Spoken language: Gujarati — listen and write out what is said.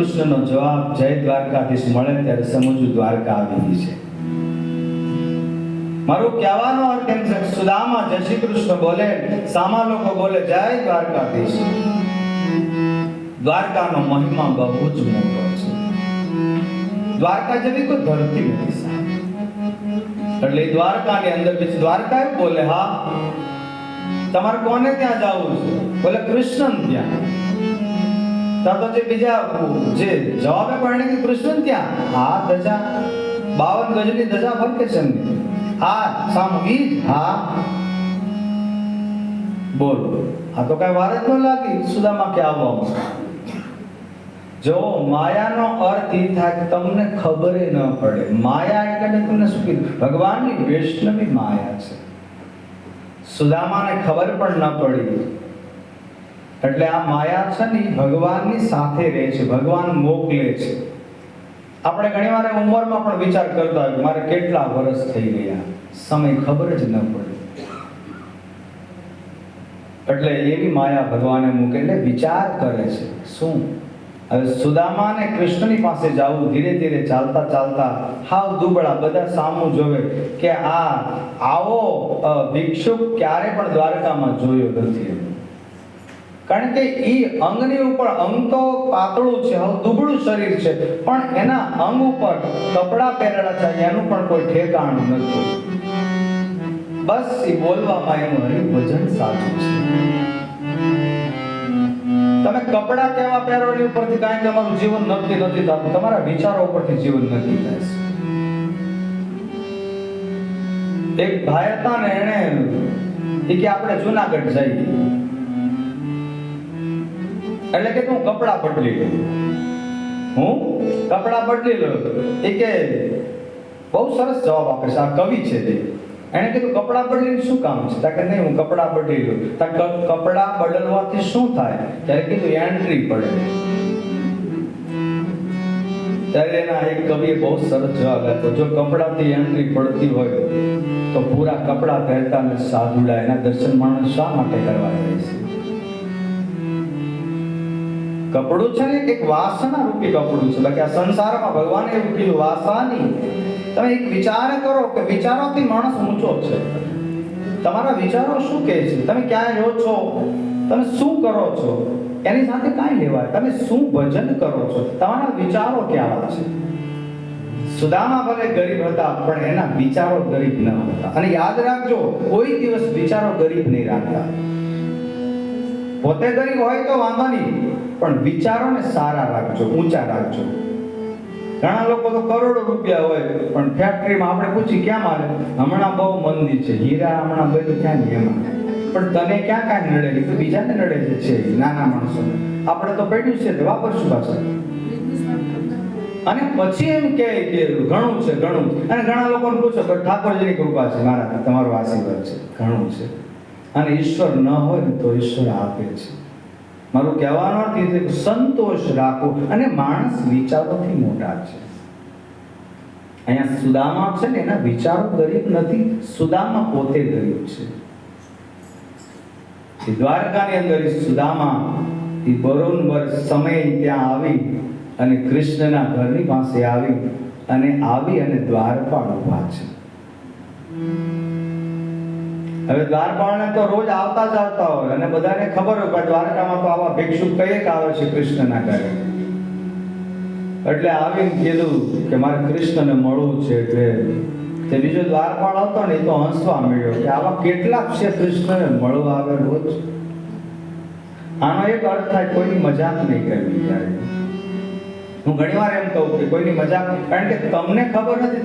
કૃષ્ણનો જવાબ જય દ્વારકાધીશ મળે ત્યારે સમજવું દ્વારકા આવી છે. મારું કહેવાનો અર્થ એમ છે સુદામા જય શ્રી કૃષ્ણ બોલે, સામા લોકો બોલે, જય દ્વારકાધીશ. દ્વારકાનો મહિમા બહુ જ મોટો છે. દ્વારકા જેવી કોઈ ધરતી નથી એટલે દ્વારકાની અંદર બીજી દ્વારકા બોલે, હા, તમારે કોને ત્યાં જવું છે? બોલે કૃષ્ણ ત્યાં. તો તો જે બીજા જે જવાબે પડે કે કૃષ્ણ ત્યાં? હા, ધજા. બાવન ગજની ધજા ફરકે છે એમની? હા, સામુ ઈ જ હા. બોલ. આ તો કઈ વાર જ ન લાગી. સુદામાં કે આવવામાં જો માયાનો અર્થ એ થાય કે તમને ખબર ન પડે. માયા એટલે તમને શું ભગવાનની વૈષ્ણવી માયા છે. સુદામાને ખબર પણ ન પડી. એટલે આ માયા છે ને ભગવાનની સાથે રહે છે, ભગવાન મોકલે છે. આપણે ઘણી વાર ઉંમરમાં પણ વિચાર કરતા હોય મારે કેટલા વર્ષ થઈ ગયા, સમય ખબર જ ન પડી. એટલે એવી માયા ભગવાને મૂકે એટલે વિચાર કરે છે, શું? હવે સુદામા ને કૃષ્ણની પાસે જવું, ધીરે ધીરે ચાલતા ચાલતા હાવ દુબળા બધા સામું જોવે કે આ આવો ભિક્ષુક ક્યારે પણ દ્વારકામાં જોયો નથી કારણ કે એ અંગની ઉપર અંગ તો પાતળું છે, હવે દુબળું શરીર છે, પણ એના અંગ ઉપર કપડા પહેરેલા છે એનું પણ કોઈ ઠેકાણું નથી. બસ એ બોલવામાં એનું હરિભજન સાચું છે. તમે કપડા કેવા પહેરો એની ઉપરથી કાંઈ તમારું જીવન નક્કી નથી થતું, તમારા વિચારો ઉપરથી જીવન નક્કી થાય છે. એક ભાઈ હતા ને, એને કે આપણે જુનાગઢ જઈએ. એટલે કે તું કપડા બદલી લે. હું? કપડા બદલી લો. એ કે બહુ સરસ જવાબ આપે છે. આ કવિ છે તે. એણે કીધું, કપડા બદલીને શું કામ છે? તા કે નહીં, હું કપડા બદલી લઉં. તા કપડા બદલવાથી શું થાય? ત્યારે કીધું એન્ટ્રી પડે. ત્યારે એના એક કવિએ બહુ સરસ જવાબ આપ્યો, જો કપડાથી એન્ટ્રી પડતી હોય, તો પૂરા કપડા પહેરતા ને સાધુડા એના દર્શન માણસ શા માટે કરવા જાય છે? કપડું છે ને એક વાસના રૂપી કપડું છે. બાકી આ સંસારમાં ભગવાને એવું વાસાની, તમે એક વિચાર કરો કે વિચારોથી માણસ ઊંચો છે. તમારા વિચારો શું કહે છે? તમે ક્યાં રહો છો? તમે શું કરો છો? એની સાથે કાંઈ લેવાય. તમે શું ભજન કરો છો? તમારા વિચારો કેવા છે? સુદામા ભલે ગરીબ હતા, પણ એના વિચારો ગરીબ ન હતા. અને યાદ રાખજો, કોઈ દિવસ વિચારો ગરીબ નહીં રાખતા. પોતે ગરીબ હોય તો વાંધો નહીં. પણ વિચારોને સારા રાખજો, ઊંચા રાખજો. ઘણા લોકો તો કરોડો રૂપિયા હોય, પણ ફેક્ટરીમાં આપણે પૂછી ક્યાં મારે? હમણાં બહુ મંદી છે. હીરા હમણાં બધું ક્યાં નહીં એમાં? પણ તને ક્યાં કાંઈ નડે? તો બીજાને નડે છે નાના માણસો. આપણે તો પડ્યું છે વાપરશું પાછા. અને પછી એમ કહે કે ઘણું છે, ઘણું. અને ઘણા લોકોને પૂછો તો ઠાકોરજીની કૃપા છે, મારા, તમારો આશીર્વાદ છે, ઘણું છે. અને ઈશ્વર ન હોય ને તો ઈશ્વર આપે છે. મારું કહેવાનો અર્થ એ છે કે સંતોષ રાખો અને માણસ વિચારોથી મોટા છે. અહીંયા સુદામા છે ને એના વિચારો ગરીબ નથી, સુદામા પોતે ગરીબ છે. દ્વારકાની અંદર સુદામા, એ બરોબર સમય ત્યાં આવી અને કૃષ્ણના ઘરની પાસે આવી અને આવી અને દ્વારપાળ ઊભા છે. હવે દ્વારપાળને તો રોજ આવતા જ આવતા હોય અને બધાને ખબર હોય કે દ્વારકામાં તો આવા ભિક્ષુક કંઈક આવે છે કૃષ્ણના ઘરે. એટલે આવીને કીધું કે મારે કૃષ્ણને મળવું છે એટલે તે બીજો દ્વારપાળ હતો ને એ તો હંસવા મળ્યો કે આવા કેટલાક છે કૃષ્ણને મળવા આવે રોજ? આનો એક અર્થ થાય કોઈની મજાક નહીં કરવી હું ઘણીવાર એમ કહું કે કોઈની મજાક કારણ કે તમને ખબર નથી